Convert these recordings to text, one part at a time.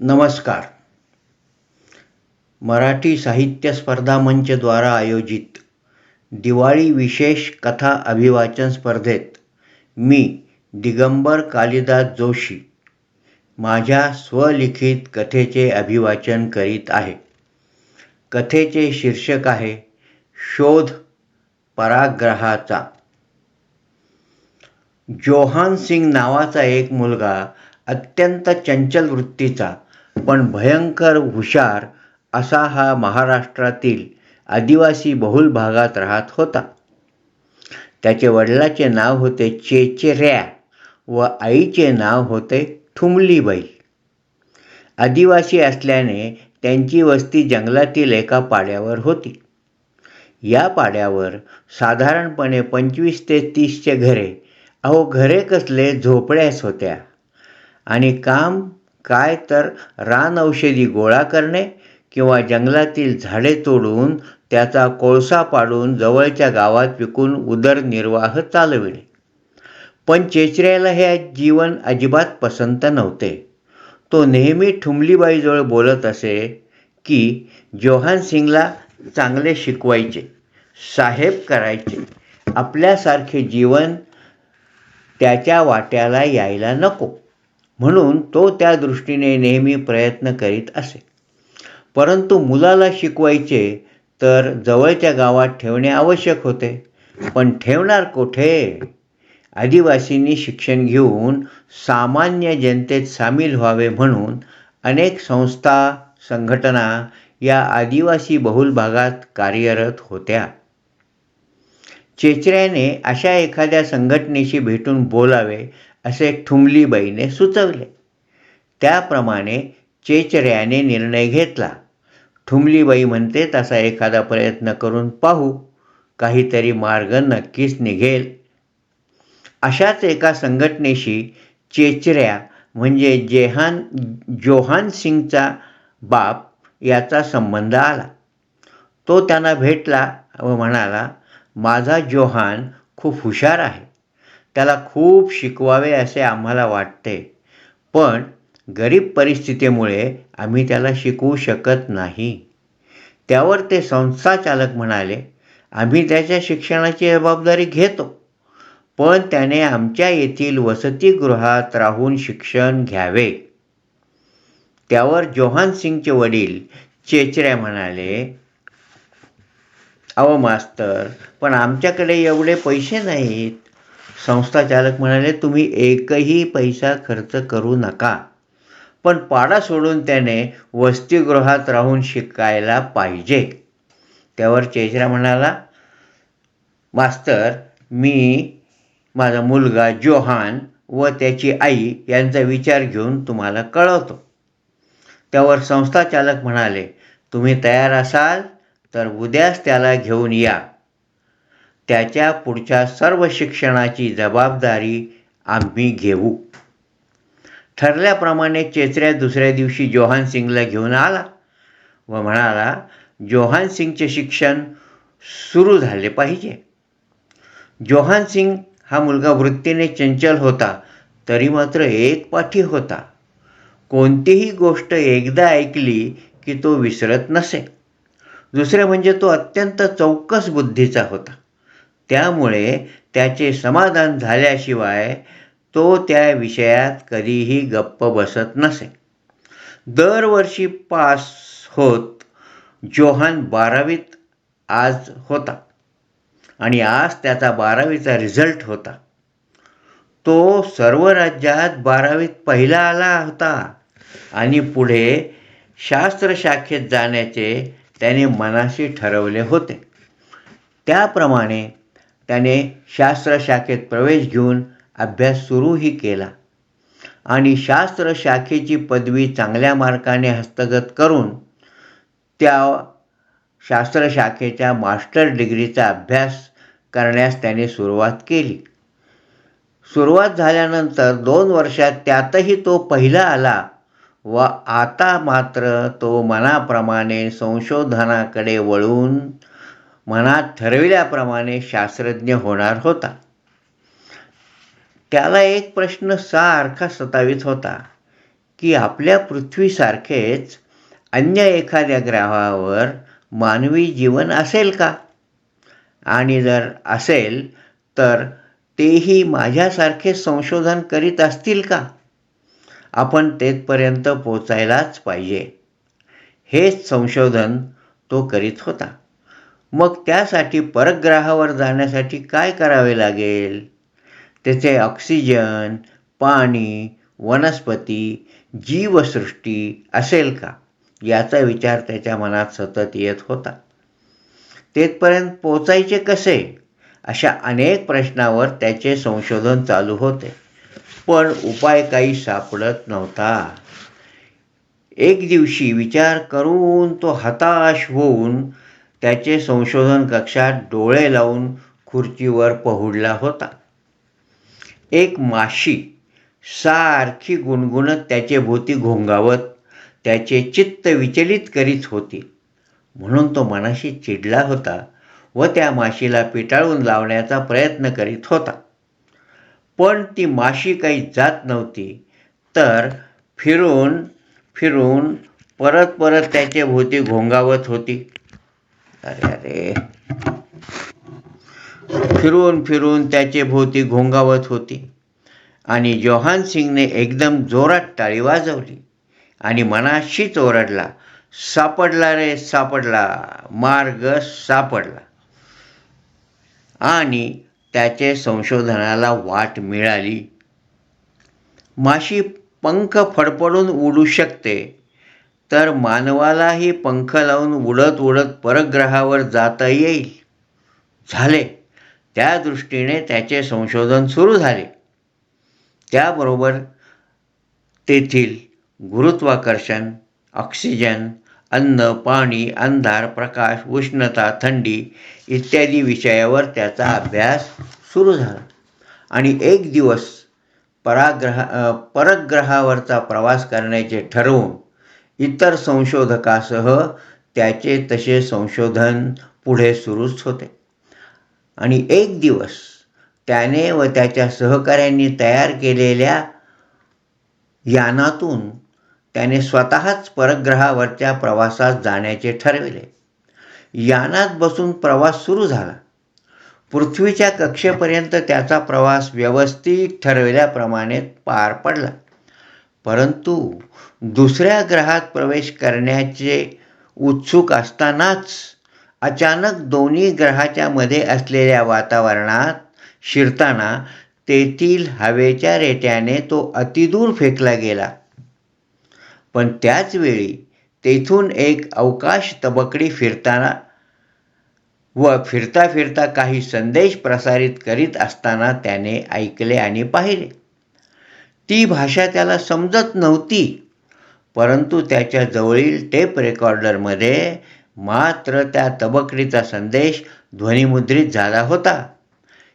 नमस्कार. मराठी साहित्य स्पर्धा मंचद्वारा आयोजित दिवाळी विशेष कथा अभिवाचन स्पर्धेत मी दिगंबर कालिदास जोशी माझ्या स्वलिखित कथेचे अभिवाचन करीत आहे. कथेचे शीर्षक आहे शोध पराग्रहाचा. जोहान सिंग नावाचा एक मुलगा अत्यंत चंचल वृत्तीचा पण भयंकर हुशार असा हा महाराष्ट्रातील आदिवासी बहुल भागात राहत होता. त्याचे वडिलाचे नाव होते चेचेऱ्या व आईचे नाव होते ठुमलीबाई. आदिवासी असल्याने त्यांची वस्ती जंगलातील एका पाड्यावर होती. या पाड्यावर साधारणपणे पंचवीस ते तीसचे घरे अहो घरे कसले झोपड्याच होत्या आणि काम काय तर रान औषधी गोळा करणे किंवा जंगलातील झाडे तोडून त्याचा कोळसा पाडून जवळच्या गावात विकून उदरनिर्वाह चालविणे. पण चेचऱ्याला हे जीवन अजिबात पसंत नव्हते. तो नेहमी ठुमलीबाईजवळ बोलत असे की जोहान सिंगला चांगले शिकवायचे साहेब करायचे. आपल्यासारखे जीवन त्याच्या वाट्याला यायला नको. म्हणून तो त्या दृष्टीने नेहमी प्रयत्न करीत असे. परंतु मुलाला शिकवायचे तर जवळच्या गावात ठेवणे आवश्यक होते. पण ठेवणार कोठे? आदिवासींनी शिक्षण घेऊन सामान्य जनतेत सामील व्हावे म्हणून अनेक संस्था संघटना या आदिवासी बहुल भागात कार्यरत होत्या. चेचऱ्याने अशा एखाद्या संघटनेशी भेटून बोलावे असे ठुमलीबाईने सुचवले. त्याप्रमाणे चेचऱ्याने निर्णय घेतला. ठुमलीबाई म्हणते तसा एखादा प्रयत्न करून पाहू. काहीतरी मार्ग नक्कीच निघेल. अशाच एका संघटनेशी चेचऱ्या म्हणजे जेहान जोहान सिंगचा बाप याचा संबंध आला. तो त्यांना भेटला व म्हणाला माझा जोहान खूप हुशार आहे. त्याला खूप शिकवावे असे आम्हाला वाटते. पण गरीब परिस्थितीमुळे आम्ही त्याला शिकवू शकत नाही. त्यावर ते संस्थाचालक म्हणाले आम्ही त्याच्या शिक्षणाची जबाबदारी घेतो. पण त्याने आमच्या येथील वसतिगृहात राहून शिक्षण घ्यावे. त्यावर जोहान सिंगचे वडील चेचऱ्या म्हणाले अहो मास्तर पण आमच्याकडे एवढे पैसे नाहीत. संस्थाचालक म्हणाले तुम्ही एकही पैसा खर्च करू नका. पण पाडा सोडून त्याने वसतिगृहात राहून शिकायला पाहिजे. त्यावर चेचरा म्हणाला मास्तर मी माझा मुलगा जोहान व त्याची आई यांचा विचार घेऊन तुम्हाला कळवतो. त्यावर संस्थाचालक म्हणाले तुम्ही तयार असाल तर उद्याच त्याला घेऊन या. त्याच्या पुढच्या सर्व शिक्षणाची जबाबदारी आम्ही घेऊ. ठरल्याप्रमाणे चेचऱ्या दुसऱ्या दिवशी जोहान सिंगला घेऊन आला व म्हणाला जोहान सिंगचे शिक्षण सुरू झाले पाहिजे. जोहान सिंग हा मुलगा वृत्तीने चंचल होता तरी मात्र एक पाठी होता. कोणतीही गोष्ट एकदा ऐकली की तो विसरत नसे. दुसरे म्हणजे तो अत्यंत चौकस बुद्धीचा होता. त्यामुळे त्याचे समाधान झाल्याशिवाय तो त्या विषयात कधीही गप्प बसत नसे. दरवर्षी पास होत जोहान बारावीत आज होता आणि आज त्याचा बारावीचा रिझल्ट होता. तो सर्व राज्यात बारावीत पहिला आला होता आणि पुढे शास्त्र शाखेत जाण्याचे त्याने मनाशी ठरवले होते. त्याप्रमाणे त्याने शास्त्रशाखेत प्रवेश घेऊन अभ्यास सुरूही केला. आणि शास्त्र शाखेची पदवी चांगल्या मार्काने हस्तगत करून त्या शास्त्रशाखेच्या मास्टर डिग्रीचा अभ्यास करण्यास त्याने सुरुवात केली. सुरुवात झाल्यानंतर दोन वर्षात त्यातही तो पहिला आला व आता मात्र तो मनाप्रमाणे संशोधनाकडे वळून मनात ठरविल्याप्रमाणे शास्त्रज्ञ होणार होता. त्याला एक प्रश्न सारखा सतावित होता की आपल्या पृथ्वीसारखेच अन्य एखाद्या ग्रहावर मानवी जीवन असेल का? आणि जर असेल तर तेही माझ्यासारखे संशोधन करीत असतील का? आपण तेथपर्यंत पोचायलाच पाहिजे. हेच संशोधन तो करीत होता. मग त्यासाठी परग्रहावर जाण्यासाठी काय करावे लागेल? तेथे ऑक्सिजन पाणी वनस्पती जीवसृष्टी असेल का? याचा विचार त्याच्या मनात सतत येत होता. तेथपर्यंत पोचायचे कसे? अशा अनेक प्रश्नावर त्याचे संशोधन चालू होते. पण उपाय काही सापडत नव्हता. एक दिवशी विचार करून तो हताश होऊन त्याचे संशोधन कक्षात डोळे लावून खुर्चीवर पहुडला होता. एक माशी सारखी गुणगुणत त्याचे भोवती घोंगावत त्याचे चित्त विचलित करीत होती. म्हणून तो मनाशी चिडला होता व त्या माशीला पिटाळून लावण्याचा प्रयत्न करीत होता. पण ती माशी काही जात नव्हती. तर फिरून फिरून परत परत त्याचे भोवती घोंगावत होती. अरे अरे. फिरून फिरून त्याचे भोवती घोंगावत होती. आणि जोहान सिंगने एकदम जोरात टाळी वाजवली. आणि मनाशीच ओरडला सापडला रे सापडला. मार्ग सापडला. आणि त्याचे संशोधनाला वाट मिळाली. माशी पंख फडफडून उडू शकते. तर मानवालाही पंख लावून उडत उडत परग्रहावर जाता येईल. झाले. त्या दृष्टीने त्याचे संशोधन सुरू झाले. त्याबरोबर तेथील गुरुत्वाकर्षण ऑक्सिजन अन्न पाणी अंधार प्रकाश उष्णता थंडी इत्यादी विषयावर त्याचा अभ्यास सुरू झाला. आणि एक दिवस पराग्रह परग्रहावरचा प्रवास करण्याचे ठरवून इतर संशोधकासह त्याचे तसे संशोधन पुढे सुरूच होते. आणि एक दिवस त्याने व त्याच्या सहकाऱ्यांनी तयार केलेल्या यानातून त्याने स्वतःच परग्रहावरच्या प्रवासात जाण्याचे ठरविले. यानात बसून प्रवास सुरू झाला. पृथ्वीच्या कक्षेपर्यंत त्याचा प्रवास व्यवस्थित ठरविल्याप्रमाणे पार पडला. परंतु दुसऱ्या ग्रहात प्रवेश करण्याचे उत्सुक असतानाच अचानक दोन्ही ग्रहाच्या मध्ये असलेल्या वातावरणात शिरताना तेथील हवेच्या रेट्याने तो अतिदूर फेकला गेला. पण त्याच वेळी तेथून एक अवकाश तबकडी फिरताना व फिरता फिरता काही संदेश प्रसारित करीत असताना त्याने ऐकले आणि पाहिले. ती भाषा त्याला समजत नव्हती. परंतु त्याच्या जवळील टेप रेकॉर्डरमध्ये मात्र त्या तबकडीचा संदेश ध्वनिमुद्रित झाला होता.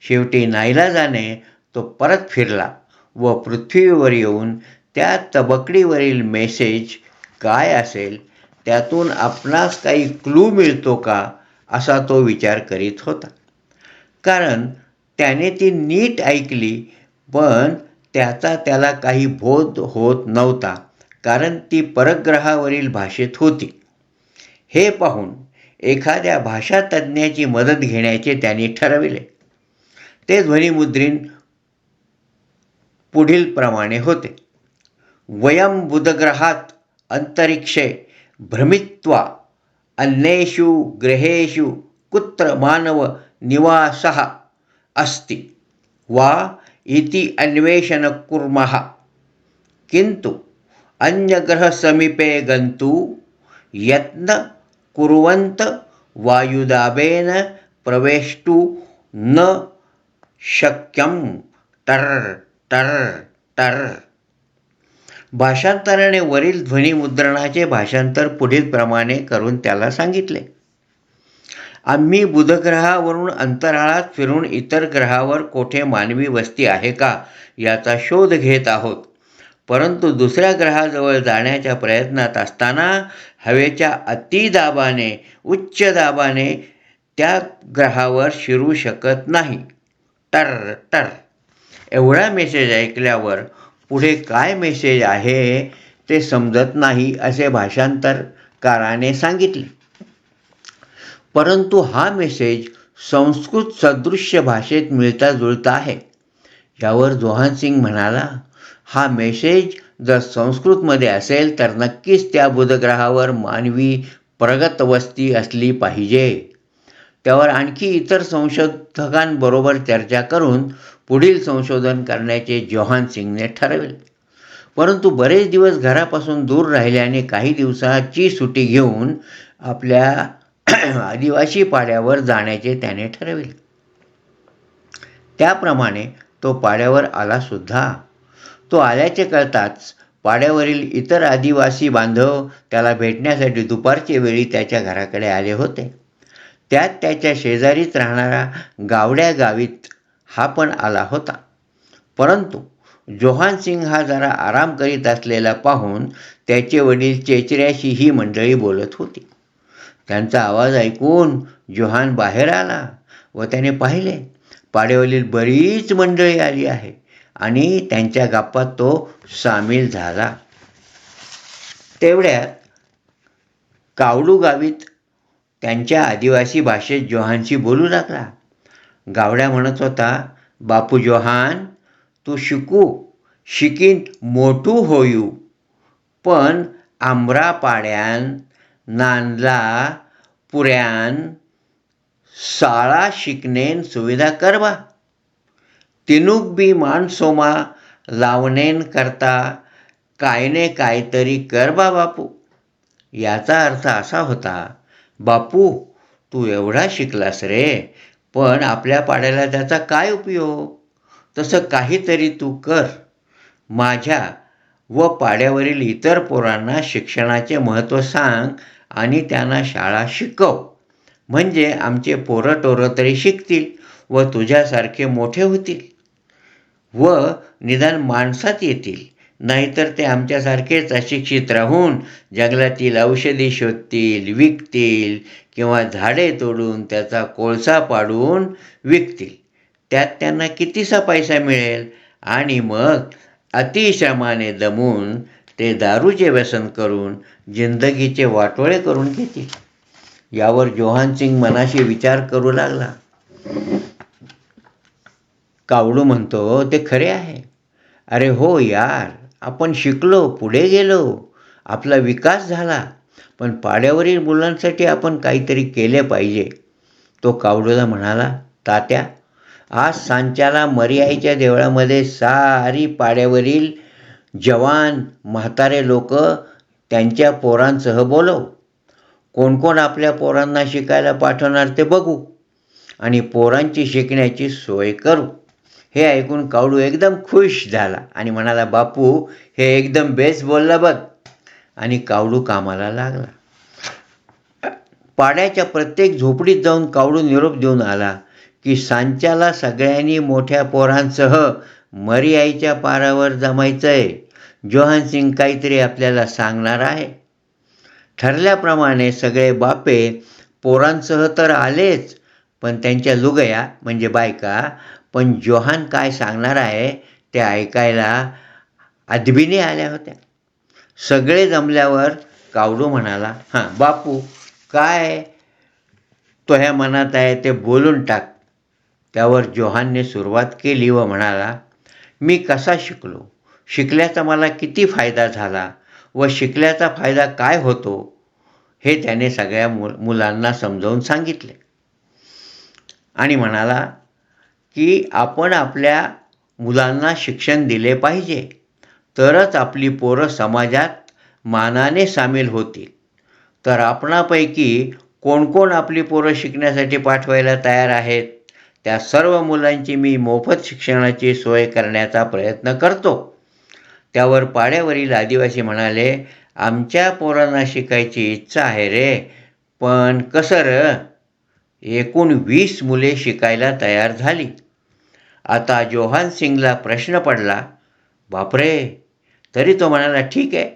शेवटी नाईलाजाने तो परत फिरला व पृथ्वीवर येऊन त्या तबकडीवरील मेसेज काय असेल त्यातून आपणास काही क्लू मिळतो का असा तो विचार करीत होता. कारण त्याने ती नीट ऐकली पण त्याचा त्याला काही बोध होत नव्हता कारण ती परग्रहावरील भाषेत होती. हे पाहून एखाद्या भाषातज्ज्ञाची मदत घेण्याचे त्यांनी ठरविले. ते ध्वनिमुद्रीन पुढील प्रमाणे होते. वयम बुधग्रहात अंतरिक्षे भ्रमित्वा अन्येषु ग्रहेषु कुत्र मानव निवासः अस्ति वा इति अन्वेषणं कुर्मः। किन्तु अन्यग्रहसमीपे गन्तु यत्न कुर्वन्त वायुदाबेन प्रवेष्टु न शक्यं। टर् टर् टर् भाषांतराने वरील ध्वनिमुद्रणाचे भाषांतर पुढील प्रमाणे करून त्याला सांगितले. आम्ही बुधग्रहावरून अंतराळात फिरून इतर ग्रहावर कोठे मानवी वस्ती आहे का याचा शोध घेत आहोत. परंतु दुसऱ्या ग्रहाजवळ जाण्याच्या प्रयत्नात असताना हवेच्या अतिदाबाने उच्च दाबाने त्या ग्रहावर शिरू शकत नाही. टर टर एवढा मेसेज ऐकल्यावर पुढे काय मेसेज आहे ते समजत नाही असे भाषांतरकाराने सांगितले. परंतु हा मेसेज संस्कृत सदृश्य भाषेत मिळता जुळता आहे. यावर जोहान सिंग म्हणाला हा मेसेज जर संस्कृतमध्ये असेल तर नक्कीच त्या बुधग्रहावर मानवी प्रगत वस्ती असली पाहिजे. त्यावर आणखी इतर संशोधकांबरोबर चर्चा करून पुढील संशोधन करण्याचे जोहान सिंगने ठरवले. परंतु बरेच दिवस घरापासून दूर राहिल्याने काही दिवसाची सुट्टी घेऊन आपल्या आदिवासी पाड्यावर जाण्याचे त्याने ठरविले. त्याप्रमाणे तो पाड्यावर आला सुद्धा. तो आल्याचे कळताच पाड्यावरील इतर आदिवासी बांधव त्याला भेटण्यासाठी दुपारच्या वेळी त्याच्या घराकडे आले होते. त्यात त्याच्या शेजारीच राहणारा गावड्या गावीत हा पण आला होता. परंतु जोहान सिंग हा जरा आराम करीत असलेला पाहून त्याचे वडील चेचऱ्याशी ही मंडळी बोलत होती. त्यांचा आवाज ऐकून जोहान बाहेर आला व त्याने पाहिले पाडेवलील बरीच मंडळी आली आहे आणि त्यांच्या गप्पात तो सामील झाला. तेवढ्यात कावडू गावीत त्यांच्या आदिवासी भाषेत जोहानशी बोलू लागला. गावड्या म्हणत होता बापू जोहान तू शिकू शिकीन मोठू होयू पण आंब्रा पाड्यान नांदला पुऱ्यान शाळा शिकणेन सुविधा करवा. तिनूक बी माणसोमा लावणेन करता कायने काहीतरी कर बा बापू. याचा अर्थ असा होता बापू तू एवढा शिकलास रे पण आपल्या पाड्याला त्याचा काय उपयोग? तसं काहीतरी तू कर. माझ्या व पाड्यावरील इतर पोरांना शिक्षणाचे महत्त्व सांग आणि त्यांना शाळा शिकव. म्हणजे आमचे पोरं टोरं तरी शिकतील व तुझ्यासारखे मोठे होतील. व निदान माणसात येतील. नाहीतर ते आमच्यासारखेच अशिक्षित राहून जंगलातील औषधी शोधतील विकतील किंवा झाडे तोडून त्याचा कोळसा पाडून विकतील. त्यात त्यांना कितीसा पैसा मिळेल? आणि मग अतिश्रमाने दमून ते दारूचे व्यसन करून जिंदगीचे वाटोळे करून घेतील यावर जोहान सिंग मनाशी विचार करू लागला. कावडू म्हणतो ते खरे आहे. अरे हो यार आपण शिकलो पुढे गेलो. आपला विकास झाला. पण पाड्यावरील मुलांसाठी आपण काहीतरी केले पाहिजे. तो कावडूला म्हणाला तात्या आज सांच्याला मरियाईच्या देवळामध्ये सारी पाड्यावरील जवान म्हातारे लोक त्यांच्या पोरांसह बोलव. कोण कोण आपल्या पोरांना शिकायला पाठवणार ते बघू आणि पोरांची शिकण्याची सोय करू. हे ऐकून कावडू एकदम खुश झाला आणि म्हणाला बापू हे एकदम बेस्ट बोलला बघ. आणि कावडू कामाला लागला. पाड्याच्या प्रत्येक झोपडीत जाऊन कावडू निरोप देऊन आला की सांच्याला सगळ्यांनी मोठ्या पोरांसह मरियाईच्या पारावर जमायचं आहे जोहान सिंग काहीतरी आपल्याला सांगणार आहे. ठरल्याप्रमाणे सगळे बापे पोरांसह तर आलेच पण त्यांच्या लुगया म्हणजे बायका पण जोहान काय सांगणार आहे ते ऐकायला अदबीने आल्या होत्या. सगळे जमल्यावर कावडू म्हणाला हां बापू काय तो ह्या मनात आहे ते बोलून टाक. त्यावर जोहानने सुरुवात केली व म्हणाला मी कसा शिकलो? शिकल्याचा मला किती फायदा झाला व शिकल्याचा फायदा काय होतो? हे त्याने सगळ्या मु मुलांना समजावून सांगितले. आणि म्हणाला की आपण आपल्या मुलांना शिक्षण दिले पाहिजे. तरच आपली पोरं समाजात मानाने सामील होतील. तर आपणापैकी कोण कोण आपली पोरं शिकण्यासाठी पाठवायला तयार आहेत? त्या सर्व मुलांची मी मोफत शिक्षणाची सोय करण्याचा प्रयत्न करतो. त्यावर पाड्यावरील आदिवासी म्हणाले आमच्या पोरांना शिकायची इच्छा आहे रे पण कसं र? एकूण वीस मुले शिकायला तयार झाली. आता जोहान सिंगला प्रश्न पडला बापरे तरी तो म्हणाला ठीक आहे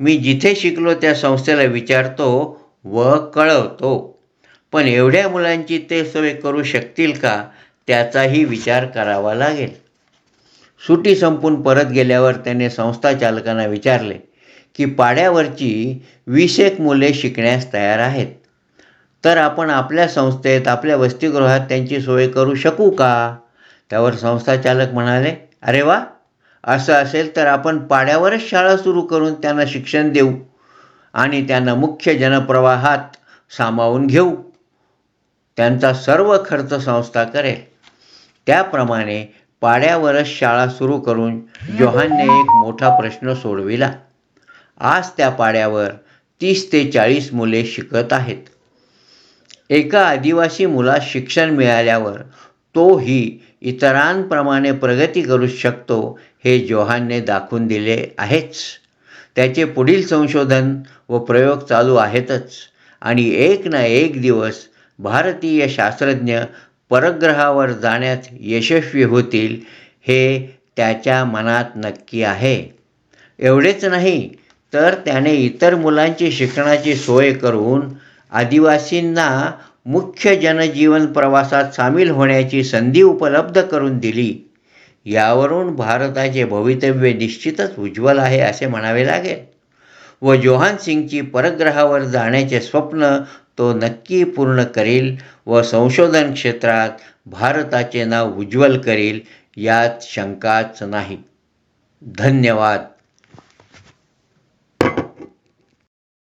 मी जिथे शिकलो त्या संस्थेला विचारतो व कळवतो. पण एवढ्या मुलांची ते सोय करू शकतील का त्याचाही विचार करावा लागेल. सुटी संपून परत गेल्यावर त्याने संस्था चालकांना विचारले की पाड्यावरची वीस एक मुले शिकण्यास तयार आहेत. तर आपण आपल्या संस्थेत आपल्या वसतिगृहात त्यांची सोय करू शकू का? त्यावर संस्थाचालक म्हणाले अरे वा! असं असेल तर आपण पाड्यावरच शाळा सुरू करून त्यांना शिक्षण देऊ आणि त्यांना मुख्य जनप्रवाहात सामावून घेऊ. त्यांचा सर्व खर्च संस्था करेल. त्याप्रमाणे पाड्यावरच शाळा सुरू करून जोहानने एक मोठा प्रश्न सोडविला. आज त्या पाड्यावर तीस ते चाळीस मुले शिकत आहेत. एका आदिवासी मुलास शिक्षण मिळाल्यावर तोही इतरांप्रमाणे प्रगती करू शकतो हे जोहानने दाखवून दिले आहेच. त्याचे पुढील संशोधन व प्रयोग चालू आहेतच आणि एक ना एक दिवस भारतीय शास्त्रज्ञ परग्रहावर जाण्यात यशस्वी होतील हे त्याच्या मनात नक्की आहे. एवढेच नाही तर त्याने इतर मुलांची शिक्षणाची सोय करून आदिवासींना मुख्य जनजीवन प्रवासात सामील होण्याची संधी उपलब्ध करून दिली. यावरून भारताचे भवितव्य निश्चितच उज्ज्वल आहे असे म्हणावे लागेल. व जोहान सिंगची परग्रहावर जाण्याचे स्वप्न तो नक्की पूर्ण करील व संशोधन क्षेत्रात भारताचे नाव उज्ज्वल करील यात शंकाच नाही. धन्यवाद.